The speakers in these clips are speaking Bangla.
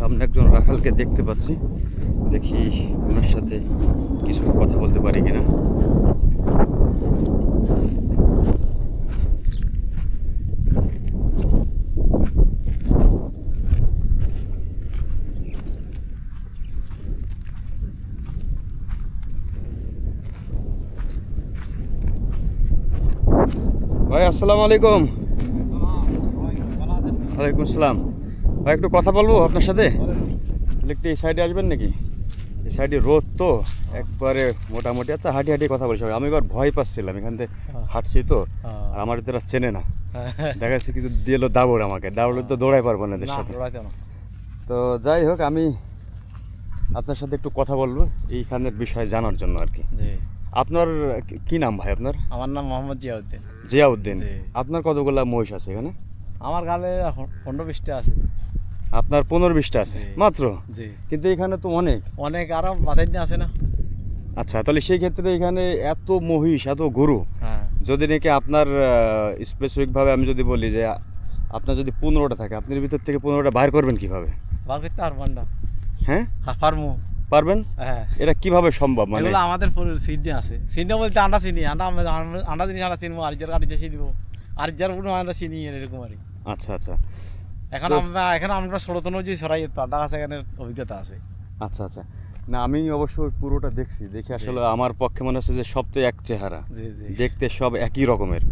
সামনে একজন রাখালকে দেখতে পাচ্ছি। দেখি ওনার সাথে কিছু কথা বলতে পারি কিনা। ভাই আসসালামু আলাইকুম। ওয়ালাইকুম আসসালাম। ভাই একটু কথা বলব আপনার সাথে? একটু এই সাইডে আসবেন নাকি? এই সাইডে রোদ তো একবারে মোটামুটি আচ্ছা হাঁটি হাঁটি কথা বলছি আমি এবার ভয় পাচ্ছিলাম এখান থেকে হাঁটছি তো আর আমার তো চেনে না দেখা যাচ্ছে কিন্তু দিল দাবড় আমাকে দাবড়ে তো দৌড়াই পারব না এদের সাথে। তো যাই হোক আমি আপনার সাথে একটু কথা বলব এইখানের বিষয়ে জানার জন্য আর কি। আপনার কি নাম ভাই আপনার? আমার নাম মোহাম্মদ জিয়াউদ্দিন। জিয়াউদ্দিন। আপনার কতগুলা মহিষ আছে এখানে? আমার গালে পনেরো বিশটা আছে। আপনার পনেরো বিশটা আছে। মাত্র? জি। কিন্তু এখানে তো অনেক। অনেক আরও বাতাই আছে না? আচ্ছা তাহলে সেই ক্ষেত্রে এখানে এত মহিষ এত গরু হ্যাঁ। যদি নাকি আপনার স্পেসিফিকভাবে আমি যদি বলি যে আপনার যদি পনেরোটা থাকে আপনার ভিতর থেকে পনেরোটা বাইর করবেন কীভাবে? বার করতে আর পান্ডা হ্যাঁ? হ্যাঁ পারমু পারবেন? হ্যাঁ। এটা কীভাবে সম্ভব মানে? এগুলো আমাদের সিদ্ধি আছে। সিদ্ধি বলতে আন্ডা চিনি আন্ডা আন্ডা জিনিস আন্ডা চিনবো আর যার গাড়ি চিনবো। আর যার কোনো আন্ডা চিনি এরকম আর কি। আচ্ছা আচ্ছা। এখন আমরা এখন আমরা ষোলোতন যে সরাই আন্ডা আছে এখানে অভিজ্ঞতা আছে। আচ্ছা আচ্ছা। না আমি অবশ্যই পুরোটা দেখছি দেখে আসলে আমার পক্ষে মনে হচ্ছে যে সব তো এক চেহারা। দেখতে সব একই রকমের।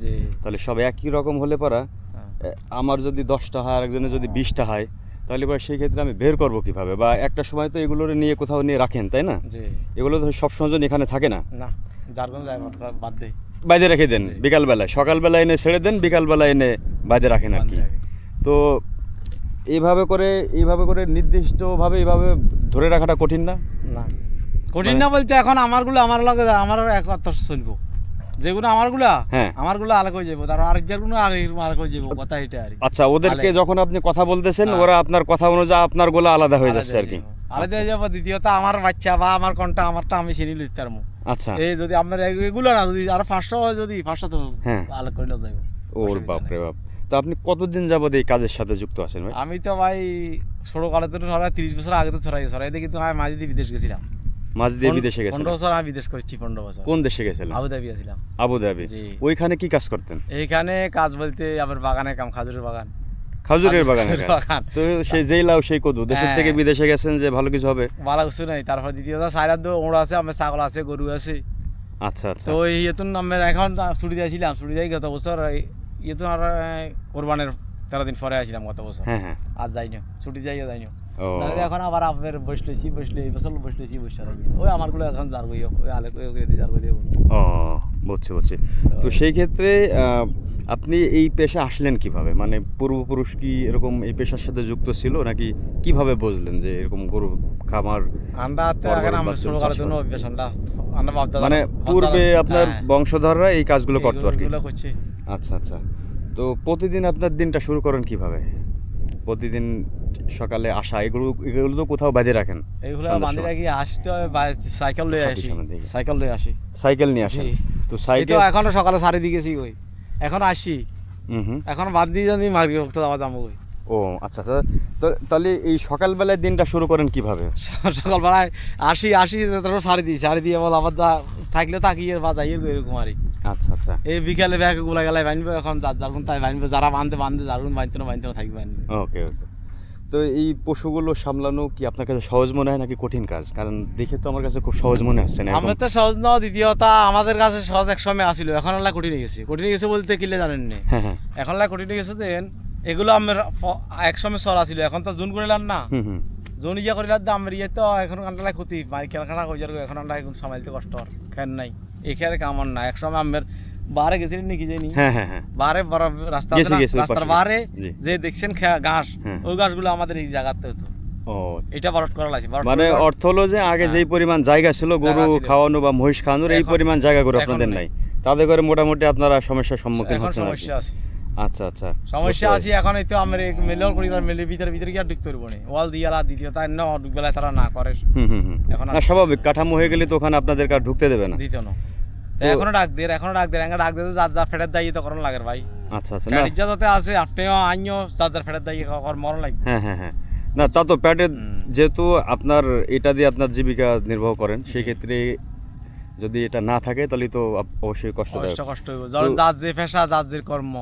তাহলে সব একই রকম হলে পারা হ্যাঁ। আমার যদি দশটা হয় আরেকজনের যদি বিশটা হয় তাহলে এবার সেই ক্ষেত্রে আমি বের করব কীভাবে? বা একটা সময় তো এগুলোর নিয়ে কোথাও নিয়ে রাখেন তাই না? এগুলো তো সবসময় জন্য এখানে থাকে না। না যার কোনো বাদ দে বাইরে রেখে দেন বিকালবেলায়। সকালবেলা এনে ছেড়ে দেন বিকালবেলা এনে বাইরে রাখেন আর কি। তো এইভাবে করে এইভাবে করে নির্দিষ্টভাবে এইভাবে ধরে রাখাটা কঠিন না? না। কঠিন না বলতে এখন আমারগুলো আমার লগে আমার এক অর্থ চলবো। যেগুলো আমারগুলা হ্যাঁ। আমারগুলো আলাদা হয়ে যাব তার আরেকগুলো আর এরকম আলাদা হয়ে যাব কথা এটা আর আচ্ছা ওদেরকে যখন আপনি কথা বলতেছেন হ্যাঁ। ওরা আপনার কথা অনুযায়ী আপনার গোলা আলাদা হয়ে যাচ্ছে আর কি। আলাদা হয়ে যাব দ্বিতীয়ত আমার বাচ্চা বা আমার কোনটা আমারটা আমি চিনি লিখতে পারব। আচ্ছা। এই যদি আপনার এগুলো না যদি আরও পাঁচশো হয় যদি পাঁচশো তো হ্যাঁ। আলাদা করে যাব ওর বাপ রে বাপ। তো আপনি কতদিন যাবত এই কাজের সাথে যুক্ত আছেন ভাই? আমি তো ভাই ছোট কালে তো ছড়াই তিরিশ বছর আগে তো ছড়াই ছড়াই দিয়ে কিন্তু আমি মাঝে দিয়ে বিদেশ গেছিলাম। মাঝ দিয়ে বিদেশে গেছেন পনেরো বছর আমি বিদেশ করেছি পনেরো বছর। কোন দেশে গেছিলেন? আবুধাবি আছিলাম আবু ধাবি ওইখানে কি কাজ করতেন? এইখানে কাজ বলতে আবার বাগানে কাম খাজুরের বাগান। খাজুরের বাগানে তো সেই যেই লাউ সেই কদু। দেশের হ্যাঁ। থেকে বিদেশে গেছেন যে ভালো কিছু হবে? ভালো কিছু নাই। তারপর দ্বিতীয়ত ওড় আছে আমার ছাগল আছে গরু আছে। আচ্ছা আচ্ছা। তো এই ইয়েতুন আমার এখন ছুটি দিয়েছিলাম। ছুটি দিয়ে গত বছর ইয়েতুন আর কোরবানের তেরো দিন পরে আসছিলাম গত বছর। হ্যাঁ হ্যাঁ। আজ যাইনি। ছুটি তাহলে এখন আবার আপনার বসলেছি বসলে এই বছর বসলেছি বসে রাখি ওই আমারগুলো এখন জার কই ওই আলে জার ও বুঝছি বুঝছি। তো সেই ক্ষেত্রে আপনি এই পেশা আসলেন কীভাবে? মানে পূর্বপুরুষ কি এরকম এই পেশার সাথে যুক্ত ছিল নাকি কীভাবে বুঝলেন যে এরকম গরু খামার মানে পূর্বে আপনার বংশধররা এই কাজগুলো করতো আর কি। আচ্ছা আচ্ছা। তো প্রতিদিন আপনার দিনটা শুরু করেন কীভাবে? প্রতিদিন সকালে আসা এগুলো এগুলো তো কোথাও বাজে রাখেন। বান্ধি সময়। রাখি আসতে হয় সাইকেল হাঁটি আসি। সাইকেল লয়ে আসি। সাইকেল নিয়ে। তো তো সাইকেল এখনও সকালে সারি দিকেছি ওই। এখন আসি। এখন বাদ দিয়ে জানি মার্কেট ভক্ত যাওয়া যাব ও আচ্ছা আচ্ছা তাহলে এই সকালবেলায় দিনটা শুরু করেন কীভাবে? সকালবেলায় আসি আসি তারপর সারি দিই সারি দিয়ে বল আবার দা থাকলে তাকিয়ে বাজাই এরকম আর আচ্ছা আচ্ছা। এই বিকালে ব্যাগগুলা গেলায় বানবো এখন যার যার তাই বানবো যারা বানতে বানতে যার কোন বানতে না বানতে না থাকবে। ওকে ওকে। তো এই পশুগুলো সামলানো কি আপনার কাছে সহজ মনে হয় নাকি কঠিন কাজ? কারণ দেখে তো আমার কাছে খুব সহজ মনে হচ্ছে না আমার তো সহজ না দ্বিতীয়তা আমাদের কাছে সহজ এক সময় আসিল এখন আল্লাহ কঠিন হয়ে গেছে। কঠিন গেছে বলতে কিলে জানেন নি? হ্যাঁ হ্যাঁ। এখন আল্লাহ কঠিন গেছে দেন এগুলো আমার এক সময় সর আসিল এখন তো জুন করিলাম না। জুন ইয়া করিলাম দাম ইয়ে তো এখন কান্ডালাই ক্ষতি মারি কেন খানা হয়ে যাবে এখন আমরা এখন সামালতে কষ্ট আর খেন নাই। খেয়ারে কামন না এক সময় আমার গেছিলেন নাকি জানি হ্যাঁ হ্যাঁ হ্যাঁ। বড় রাস্তা আছে না? রাস্তার যে দেখছেন ঘাস। ওই ঘাসগুলো আমাদের এই জায়গাতে হতো। এটা বরট করা লাগছে মানে অর্থ হলো যে আগে। যেই পরিমাণ জায়গা ছিল গরু খাওয়ানো বা মহিষ খাওয়ানোর এই পরিমাণ জায়গা করে আপনাদের নাই। তাদের করে মোটামুটি আপনারা সমস্যার সম্মুখীন হচ্ছেন সমস্যা আছে। আচ্ছা আচ্ছা। সমস্যা আছে এখন এই তো আমার মিলন করি মেলের ভিতরে ভিতরে কি আর ঢুকতে পারব না। ওয়াল দিয়ে আলা দ্বিতীয় তাই না ঢুকবেলায় তারা না করে। এখন স্বাভাবিক। কাঠামো হয়ে গেলে তো ওখানে আপনাদের কার ঢুকতে দেবে না। দিত না। এখনও ডাক দের এখনও ডাক এখনও ডাক দের যার যা ফেরত দায়ী তো করণ লাগে ভাই? আচ্ছা আচ্ছা যাতে আছে আপনিও আইও যার যার ফেরত দায়ী কর মরণ লাগবে। হ্যাঁ হ্যাঁ হ্যাঁ। না তা তো যেহেতু আপনার এটা দিয়ে আপনার জীবিকা নির্বাহ করেন সেই ক্ষেত্রে যদি এটা না থাকে তাহলে তো অবশ্যই কষ্টদায়ক। কষ্ট কষ্ট হইব। ধরেন যার যে পেশা যার যে কর্ম।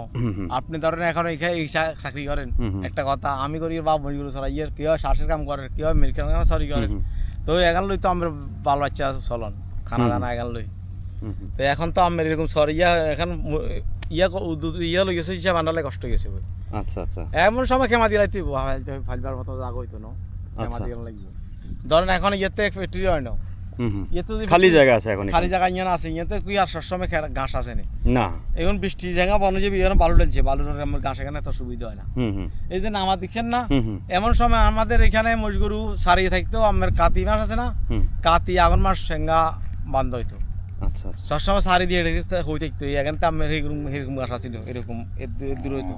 আপনি ধরেন এখন এই চাকরি করেন। একটা কথা আমি করি বা মরিগুলো সরাই ইয়ের কেউ শ্বাসের কাম করে কেউ মেডিকেল সরি করেন তো এখান লই তো আমরা বাল বাচ্চা চলন খানা দানা এখান লই। তো এখন তো আমার এরকম সরি ইয়া এখন ইয়া ইয়া লই গেছে হিসাব আন্ডালে কষ্ট গেছে বই। আচ্ছা আচ্ছা। এমন সময় খেমা দিলাইতে ফাইলবার মতো জাগ হইতো না? খেমা আচ্ছা। দিয়ে লাগবে। ধরেন এখন ইয়েতে ফ্যাক্টরি হয় না? খালি জায়গা আছে এখন খালি জায়গা ইয়ে আছে ইয়েতে কি আর সবসময় ঘাস আছে না? না। এখন বৃষ্টি জায়গা বনে এখন বালু ঢালছে বালু আমার ঘাস এখানে এত সুবিধা হয় না। এই যে নামা দেখছেন না এমন সময় আমাদের এখানে মজগুরু সারিয়ে থাকতো আমার কাতি মাস আছে না? কাতি আগুন মাস সেঙ্গা বান্ধ হইতো। আচ্ছা আচ্ছা। সবসময় সারি দিয়ে হয়ে থাকতো। এখানে তো আমি এরকম এরকম আছিল এরকম দূর- হইতো।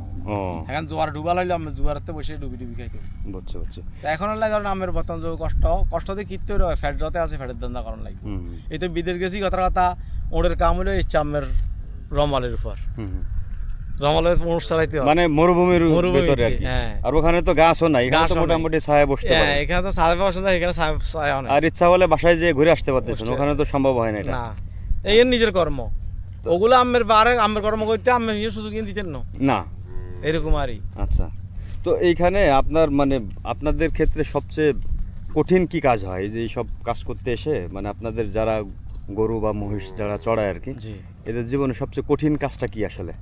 এখন জোয়ার ডুবা লাইলো আমরা জোয়ারতে বসে ডুবি ডুবি খাইতো। বুঝছে বুঝছে। তো এখন লাগে কারণ আমের বর্তমান যোগ কষ্ট কষ্ট দিয়ে কিত্তে রয় ফ্যাট যতে আছে ফ্যাটের ধান্দা করার লাগবে এই তো বিদেশ গেছি কথা কথা ওদের কাম হলো এই চামের রমালের উপর। হয় মানে মরুভূমির ভেতরে আর হ্যাঁ। আর ওখানে তো গাছও নাই এখানে তো মোটামুটি ছায়া বসতে হ্যাঁ পারে। এখানে তো সাড়ে পাঁচশো এখানে অনেক। আর ইচ্ছা হলে বাসায় যেয়ে ঘুরে আসতে পারতেছেন ওখানে তো সম্ভব হয় না এটা। না। এই এর নিজের কর্ম। ওগুলো আমের বারে আমের কর্ম করতে আমি সুযোগ দিতেন না। না। এরকম আরই আচ্ছা। তো এইখানে আপনার মানে আপনাদের ক্ষেত্রে সবচেয়ে কঠিন কি কাজ হয়? এই যে সব কাজ করতে এসে মানে আপনাদের যারা গরু বা মহিষ যারা চড়ায় আর কি এদের জীবনে সবচেয়ে কঠিন কাজটা কি আসলে?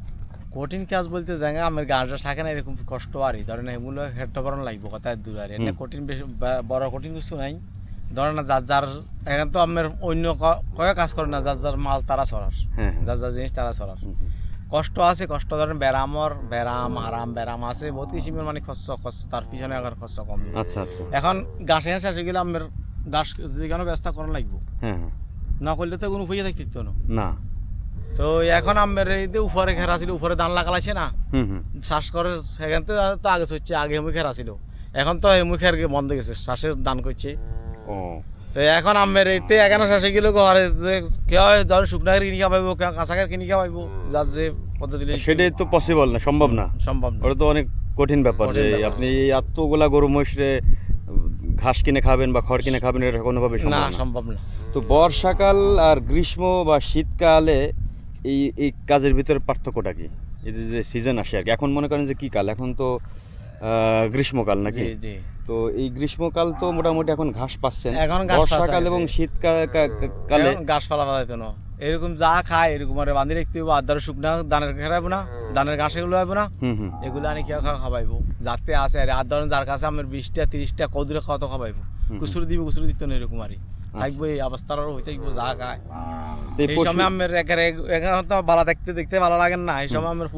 কঠিন কাজ বলতে জায়গা আমার গাড়িটা থাকে না এরকম কষ্ট আরই ধরেন এগুলো হেডটা বরণ লাগবে কথা দূর আর। এনে কঠিন বেশি বড় কঠিন কিছু নাই। ধরেন না যার যার এখন তো আমার অন্য কয়ে কাজ করে না যার যার মাল তারা হ্যাঁ যার যার জিনিস তারা হুম। কষ্ট আছে কষ্ট ধরেন ব্যারামর ব্যারাম আরাম ব্যারাম আছে। বহুত কিসিমের মানে খরচ খরচ তার পিছনে এখন খরচ কম। আচ্ছা আচ্ছা। এখন গাছ এখানে শেষ গেলে আমার গাছ যেখানে ব্যবস্থা করা লাগবে। না করলে তো কোনো হইয়া থাকতে না। তো এখন আমার এই যে উপরে ঘেরা ছিল উপরে ধান লাগালাইছে না। হুম হুম। শ্বাস করে সেখান থেকে তো আগে হচ্ছে আগে হেমু খেরা ছিল। এখন তো হেমু খের বন্ধ গেছে শ্বাসের দান করছে। ও। তো এখন আমার এইটা এখানে শেষে গেলে ঘরে যে কেউ ধর শুকনা কিনে খাওয়াইবো কেউ কাঁচা করে কিনে খাওয়াইবো যার যে পদ্ধতি সেটাই তো পসিবল না সম্ভব না। সম্ভব না। ওটা তো অনেক কঠিন ব্যাপার যে আপনি এতগুলা গরু মহিষরে ঘাস কিনে খাবেন বা খড় কিনে খাবেন এটা কোনোভাবে সম্ভব না। সম্ভব না। তো বর্ষাকাল আর গ্রীষ্ম বা শীতকালে এই এই কাজের ভিতরে পার্থক্যটা কি? এই যে- সিজন আসে আর কি এখন মনে করেন যে কি কাল? এখন তো গ্রীষ্মকাল নাকি? তো এই গ্রীষ্মকাল তো মোটামুটি এখন ঘাস পাচ্ছেন। এখন বর্ষাকাল এবং। শীতকালে গাছ পালা পালাইতো না এরকম যা খায় এরকম আর বান্ধি রাখতে হইব আদার শুকনা দানের খেরাইবো না দানের ঘাস এগুলো হইব না। এগুলো আনি কেউ খাওয়া খাবাইবো যাতে আছে আর আর ধরেন যার কাছে আমার বিশটা তিরিশটা কদুরে কত খাবাইবো হুম। কুসুর দিব কুসুর দিত না এরকম আরই। থাকব এই অবস্থার থাকব যা খায় তো এই সময় আমার এখন তো ভালো দেখতে দেখতে ভালো লাগে না এই সময় আমার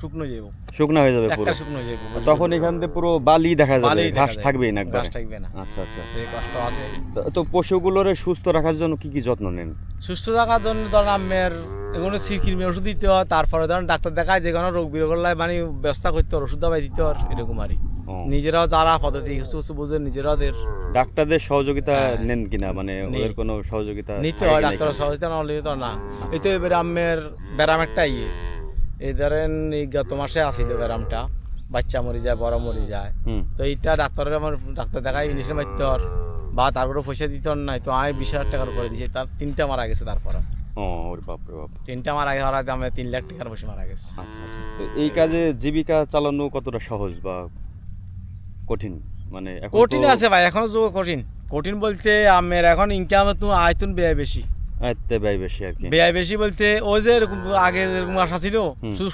শুকনো যাব শুকনা হয়ে যাবে পুরো। শুকনো যাব তখন এখান থেকে পুরো বালি দেখা যাবে বালি ঘাস যায়। থাকবেই না ঘাস থাকবে না। আচ্ছা আচ্ছা। এই কষ্ট আছে। তো- পশুগুলোরে সুস্থ রাখার জন্য কি কি যত্ন নেন? সুস্থ থাকার জন্য ধরেন আমের এগুলো সিকিরমি ওষুধ দিতে হয় তারপরে ধরেন ডাক্তার দেখায় যে কোনো রোগ বিরোগ মানে ব্যবস্থা করতে হয় ওষুধ দাবাই দিতে হয় এরকম আরই ও। নিজেরাও যারা পদ্ধতি কিছু কিছু বুঝে নিজেরাও ওদের ডাক্তারদের সহযোগিতা হ্যাঁ। নেন কিনা? মানে ওদের কোনো সহযোগিতা নিতে হয় ডাক্তারের সহযোগিতা না হলে তো না। এই তো এবার আমের ব্যারাম একটা ইয়ে। এই ধরেন এই গত মাসে আসিল ব্যারামটা। বাচ্চা মরি যায় বড় মরি যায়। তো এইটা ডাক্তারের আমার ডাক্তার দেখায় মারতে হর বা তারপরে পয়সা দিতে হর নাই তো আমি বিশ হাজার টাকার করে দিয়েছি তার তিনটা মারা গেছে তারপরে। তিনটা মারা গেছে দামে তিন লাখ টাকার বেশি মারা গেছে। আচ্ছা আচ্ছা। তো এই কাজে জীবিকা চালানো কতটা সহজ বা কঠিন মানে কঠিন আছে ভাই এখনও যোগ কঠিন। কঠিন বলতে আমের এখন ইনকাম তো আয়তুন ব্যয় বেশি। আয়ত্তে ব্যয় বেশি আর কি। ব্যয় বেশি বলতে ওই যে এরকম আগে যেরকম আশা ছিল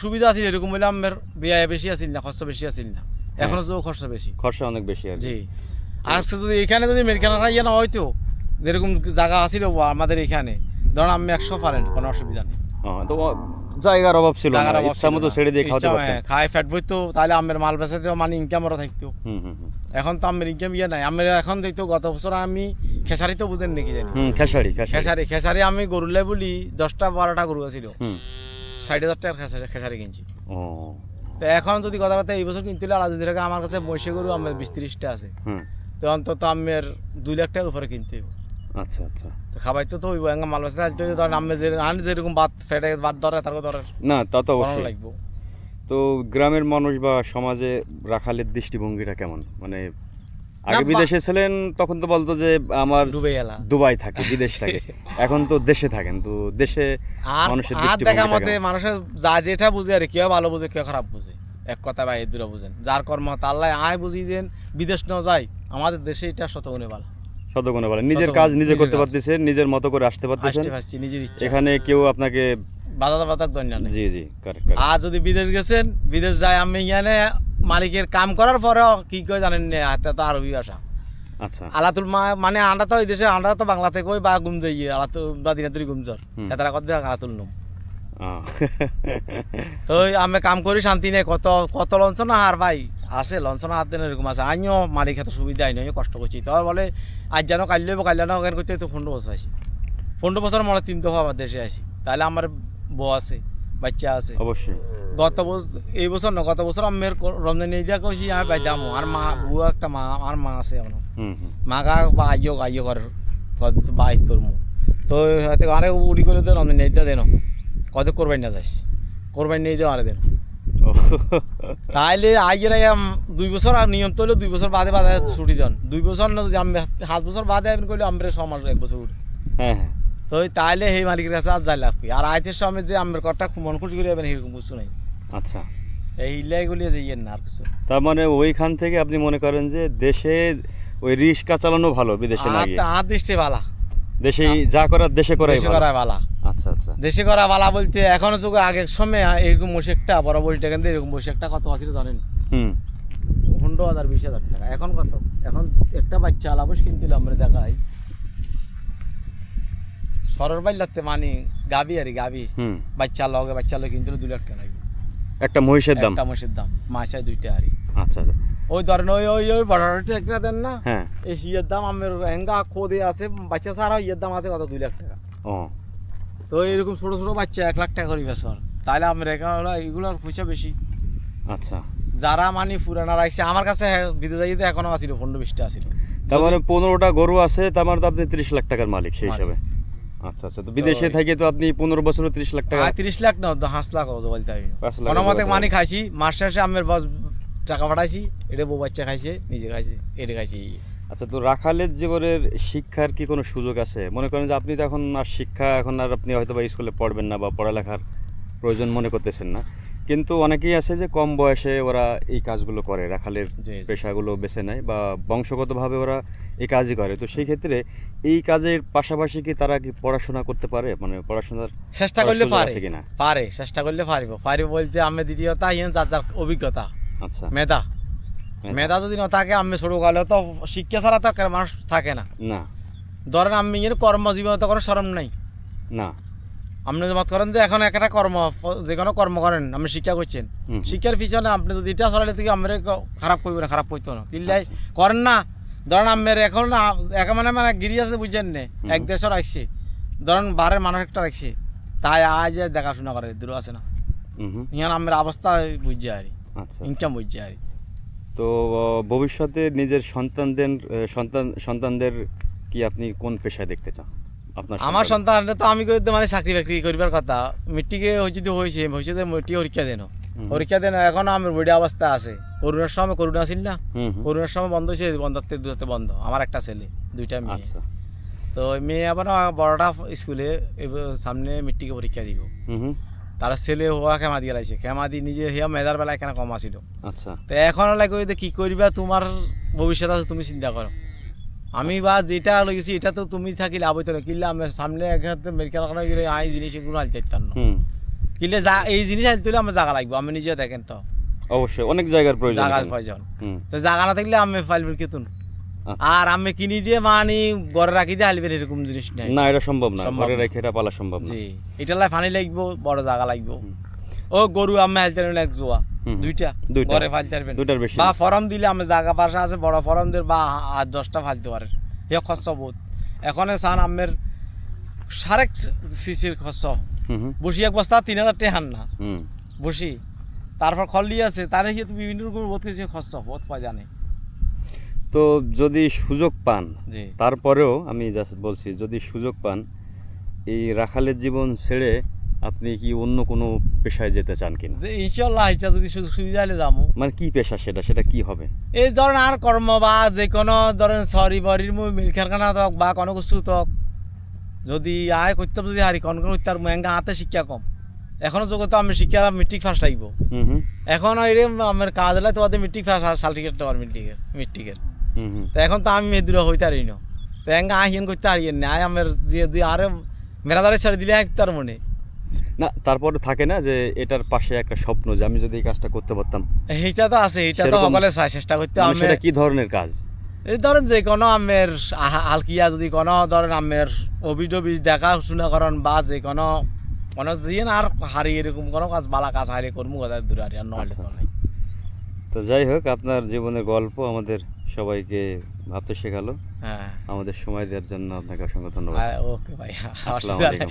সুবিধা আছিল এরকম বলে আমের ব্যয় বেশি না খরচ বেশি না। এখনও যোগ খরচ বেশি। খরচা অনেক বেশি আর জি। আজকে যদি এখানে যদি মেডিকেল ইয়ে না হয়তো যেরকম জায়গা আছিল আমাদের এখানে ধরুন আমি একশো পারেন কোনো অসুবিধা নেই। তো জায়গার অভাব ছিল না ইচ্ছা মতো ছেড়ে দিয়ে খাওয়াতে পারতেন। হ্যাঁ, খায় ফ্যাট বইতো তাহলে আমের মাল বেচাতেও মানে ইনকাম ওরা থাকতো। হুম হুম হুম। এখন তো আমের ইনকাম ইয়ে নাই। আমের এখন দেখতো গত বছর আমি খেসারি তো বুঝেন নাকি জানি। হুম খেসারি খেসারি। খেসারি আমি গরুলে বলি দশটা বারোটা গরু ছিল হুম। ষাট হাজার টাকার খেসারি খেসারি কিনছি। ও। তো এখন যদি কথা কথা এই বছর কিনতে হলে আলাদা টাকা আমার কাছে বসে গরু আমার বিশ তিরিশটা আছে। হুম। তো অন্তত আমের দুই লাখ টাকার উপরে কিনতে হইব। আচ্ছা আচ্ছা। তো খাবাইতে তো মাল আমি যে আন যেরকম ভাত ফেটে ভাত ধরে তারপর ধরে না তা তো অবশ্যই। লাগবো। তো গ্রামের মানুষ বা সমাজে রাখালের দৃষ্টিভঙ্গিটা কেমন? মানে আগে বিদেশে ছিলেন তখন তো বলতো যে আমার দুবাই থাকে বিদেশ থাকে। এখন তো দেশে থাকেন তো দেশে মানুষের আর দেখা মতে মানুষের যা যেটা বুঝে আর কেউ ভালো বুঝে কেউ খারাপ বুঝে। এক কথা বা এর দূরে বুঝেন। যার কর্ম আল্লাহ আয় বুঝিয়ে দেন বিদেশ ন যায় আমাদের দেশে এটা শতগুণে ভালো। শতগুণে বলেন নিজের কাজ নিজে করতে নিজের মতো করে আসতে পারতেছেন। নিজের ইচ্ছা। এখানে কেউ আপনাকে বাধা বাধা দন্য নেই। জি জি কারেক্ট আর যদি বিদেশ গেছেন বিদেশ যায় আমি এখানে মালিকের কাম করার পরেও কি করে জানেন না হাতে তো আরবি ভাষা। আচ্ছা। আলাতুল মা মানে আন্ডা তো এই দেশে আমরা তো বাংলাতে কই বা গুম যাই আলাতুল বা দিনাতুরি গুমজর। এতারা কথা আলাতুল নুম। তো আমি কাম করি শান্তি নেই। কত কত লঞ্চনা আর ভাই? আছে লঞ্চনা হাত দেন এরকম আছে। আমিও মালিক এত সুবিধা আইনি কষ্ট করছি। তো বলে আজ যেন কাল্য কাল্যাণ ওখানে করতে তো পনেরো বছর আছি পনেরো বছর মনে তিন দফা আমার দেশে আছি তাহলে আমার বউ আছে বাচ্চা আছে। অবশ্যই। গত বছর এই বছর না গত বছর আমি রমজান এই দিয়া কইছি আমি বাই যাব আর মা বউ একটা মা আর মা আছে এখন। হুম হুম। মাগা বা আইও আইও করে বাইত করমু। তো হয়তো আরে উড়ি করে দেন রমজান এই দিয়া দেন কত করবাই না যাইস। করবাই নেই দেও আরে দেন। তাইলে আইয়ের দুই বছর আর নিয়ম তো হলো দুই বছর বাদে বাদে ছুটি দেন। দুই বছর না যদি আমি সাত বছর বাদে আমি করলে আমরা সমাজ এক বছর উঠে। হ্যাঁ হ্যাঁ। তো তাইলে সেই মালিকের কাছে আর যাই লাগবে আর আইতের সময় যে আমার কটা মন খুশি করে যাবেন এরকম কিছু নাই। আচ্ছা। এই ইলাইগুলি যে ইয়ে না আর কিছু। তার মানে ওইখান থেকে আপনি মনে করেন যে দেশে ওই রিক্সা চালানো ভালো বিদেশে না আর গিয়ে? আর দৃষ্টি বালা দেশে যা করার দেশে করাই দেশে ভালো। আচ্ছা আচ্ছা। দেশে করা বালা বলতে এখনও যুগে আগের সময় এরকম বসে একটা বড় বসে টাকা এরকম বসে একটা কত আছিল জানেন? হুম। পনেরো হাজার বিশ হাজার টাকা। এখন কত? এখন একটা বাচ্চা আলাবস কিনছিল আমরা দেখাই। সরর বাইলাতে মানে গাবি আর গাবি। হুম। বাচ্চা লগে বাচ্চা লগে কিনছিল দুই লাখ টাকা লাগবে। একটা মহিষের দাম? একটা মসের দাম। মাসায় দুইটা আরি আচ্ছা আচ্ছা। ওই ধরেন ওই ওই ওই বড় একটা দেন না? হ্যাঁ। এই ইয়ের দাম আমার হেঙ্গা খোদে আছে বাচ্চা ছাড়া ইয়ের দাম আছে কত? দুই লাখ টাকা। ও। তো এরকম ছোট ছোট বাচ্চা এক লাখ টাকা করি বেসর তাহলে আমরা এখানে হলো? এগুলোর পয়সা বেশি। আচ্ছা। যারা মানে পুরানা রাখছে আমার কাছে বিদেশ যাইতে এখনও আছিল পনেরো বিশটা আছিল তার মানে পনেরোটা গরু আছে তার মানে তো আপনি ত্রিশ লাখ টাকার মালিক সেই হিসাবে। আচ্ছা আচ্ছা। তো বিদেশে থেকে তো আপনি পনেরো বছরও ত্রিশ লাখ টাকা তিরিশ লাখ না হাঁস লাখ হতো বলতে পারি কোনো মতে। মানি খাইছি মাস শেষে আমের বস টাকা পাঠাইছি এটা বউ বাচ্চা খাইছে নিজে খাইছে এটা খাইছে। আচ্ছা তো রাখালের জীবনের শিক্ষার কি কোনো সুযোগ আছে? মনে করেন যে আপনি তো এখন আর শিক্ষা এখন আর আপনি হয়তো বা স্কুলে পড়বেন না বা পড়ালেখার প্রয়োজন মনে করতেছেন না। কিন্তু অনেকেই আছে যে কম বয়সে ওরা এই কাজগুলো করে রাখালের। পেশাগুলো বেছে নেয় বা বংশগতভাবে ওরা এই কাজই করে। তো সেই ক্ষেত্রে এই কাজের পাশাপাশি কি তারা কি পড়াশোনা করতে পারে? মানে পড়াশোনার চেষ্টা করলে পারে। কিনা? পারে চেষ্টা করলে পারিব। পারিব বলতে আমি দ্বিতীয়তা ইয়ে যার যার অভিজ্ঞতা আচ্ছা। মেধা। মেধা। মেধা যদি না থাকে আমি ছোট কালে তো শিক্ষা ছাড়া তো মানুষ থাকে না। না। ধরেন আমি ইয়ের কর্মজীবনে তো কোনো শরম নাই। না। আপনি মত করেন যে এখন একটা কর্ম যে কোনো কর্ম করেন আপনি শিক্ষা করছেন। শিক্ষার পিছনে আপনি যদি এটা চলালে থেকে আমরা খারাপ করব না খারাপ করতো না? কিনলে আচ্ছা। করেন না। ধরেন আমার এখন না এখন মানে মানে গিরি আছে বুঝছেন নে এক দেশের আসছে ধরেন বারের মানুষ একটা রাখছে। তাই আজ দেখাশোনা করে দূর আছে না। হুম। আমার অবস্থা বুঝছে আর আচ্ছা ইনকাম বুঝছে আর তো ভবিষ্যতে নিজের সন্তানদের সন্তান সন্তানদের কি আপনি কোন পেশায় দেখতে চান? আপনার আমার সন্তান? তো আমি কই মানে চাকরি বাকরি করবার কথা। মেট্রিকে যদি হয়েছে ভবিষ্যতে মেট্রিক পরীক্ষা দেন। পরীক্ষা দেন এখন আমার বডি অবস্থা আছে। করোনার সময় করোনা ছিল না। করোনার সময় বন্ধ হয়েছে বন্ধত্বে দুতে বন্ধ। আমার একটা ছেলে দুইটা মেয়ে। আচ্ছা। তো মেয়ে আবার বড়টা স্কুলে সামনে মেট্রিকে পরীক্ষা দিব। তার ছেলে হওয়া খেমা দিয়ে লাইছে খেমা দিয়ে নিজে হিয়া মেধার বেলায় কেন কম আছিল। আচ্ছা। তো এখন লাগে কি করবা তোমার ভবিষ্যৎ আছে তুমি চিন্তা করো আমি বা যেটা লেগেছি এটা তো তুমি থাকি লাভ হইতো না কিনলে আমি সামনে এক হাতে মেডিকেল খানা গেলে আই জিনিস এগুলো আনতে পারতাম না। কিনলে যা এই জিনিস আনতে হলে আমার জায়গা লাগবে। আমি নিজে দেখেন তো। অবশ্যই অনেক জায়গার প্রয়োজন জায়গা এখানে। প্রয়োজন তো জায়গা না থাকলে আমি ফাইলবের কেতুন আচ্ছা। আর আমি কিনি দিয়ে মানি ঘরে রাখি দিয়ে হালবের এরকম জিনিস নাই। না এটা সম্ভব না। ঘরে। রেখে এটা পালা সম্ভব না। জি। এটা লাই পানি লাগবো বড় জায়গা লাগবো। ও গরু আমি হালতে এক জোয়া দুইটা। দুইটা। ঘরে ফালতে পারবেন। দুইটার বেশি বা। ফরম দিলে আমি জায়গা পাশে আছে বড় ফরম দিয়ে বা আট দশটা ফালতে পারেন। এ খরচ বহুত। এখন সান আমের সাড়ে সিসির খরচ। বসি এক বস্তা তিন হাজার টেহান না। বসি। তারপর খল্লি আছে তার হিসেবে বিভিন্ন রকম বহুত কিছু খরচ বহুত পাওয়া জানে তো যদি সুযোগ পান তারপরেও আমি জাস্ট বলছি যদি সুযোগ পান এই রাখালের জীবন ছেড়ে আপনি কি অন্য কোনো পেশায় যেতে চান কিনা? যে ইনশাল্লাহ ইচ্ছা যদি সুযোগ সুবিধা হলে যাব। মানে কি পেশা সেটা? সেটা কি হবে? এই ধরেন আর কর্ম বা যে কোনো ধরেন সরি বরির মুই মিল কারখানা তক বা কোনো কিছু তক যদি আয় করতে যদি হারি কোন কোন তার মেঙ্গা হাতে শিক্ষা কম। এখনও জগতে আমি শিক্ষা মেট্রিক ফার্স্ট লাগবো। এখন এর আমার কাজ হলে তো ওদের মেট্রিক ফার্স্ট সার্টিফিকেট দেওয়ার মেট্রিকের মেট্রিকের তো এখন তো আমি মেদুরা হইতে পারি না। তো এঙ্গা আহিন করতে পারিয়েন না আয় আমার যে দুই আরে মেরাদারে ছেড়ে দিলে এক তার মনে না। তারপরে থাকে না যে এটার পাশে একটা স্বপ্ন যে আমি যদি এই কাজটা করতে পারতাম। এইটা তো আছে এইটা তো সকলে চায় চেষ্টা করতে মানে আমি সেটা কি ধরনের কাজ? এই ধরেন যে কোনো আমের হালকিয়া যদি কোনো ধরেন আমের অভিজ অভিজ দেখা শুনা করেন বা যে কোনো কোনো জিয়ে আর হারি এরকম কোনো কাজ বালা কাজ হারিয়ে করব কথা দূরে আর তো আচ্ছা, নাই তো যাই হোক আপনার জীবনের গল্প আমাদের সবাইকে ভাবতে শেখালো হ্যাঁ আমাদের সময় দেওয়ার জন্য আপনাকে অসংখ্য ধন্যবাদ ওকে ভাই আসসালামু। আলাইকুম।